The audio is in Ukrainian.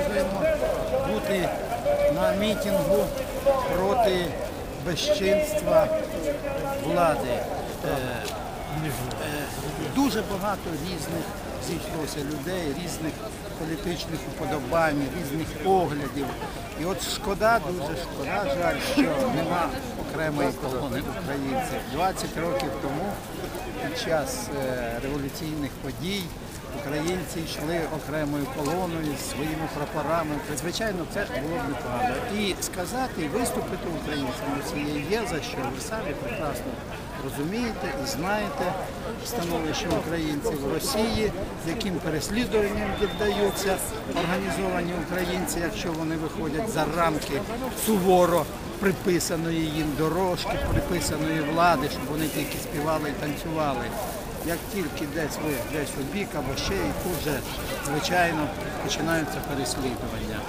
продовжуємо бути на мітингу проти безчинства влади. Е, е, Дуже багато різних зійшлося людей, різних політичних уподобань, різних поглядів. І от шкода, дуже шкода, жаль, що нема окремої колони українців. 20 років тому час е, революційних подій українці йшли окремою колоною з своїми прапорами. Звичайно, це було б непогано. І сказати, і виступити українцям Росії є за що. Ви самі прекрасно розумієте і знаєте становище українців в Росії, яким переслідуванням піддаються організовані українці, якщо вони виходять за рамки суворо приписаної їм дорожки, приписаної влади, щоб вони тільки співали і танцювали. Як тільки десь ви десь у бік або ще і тут же, звичайно, починаються переслідування.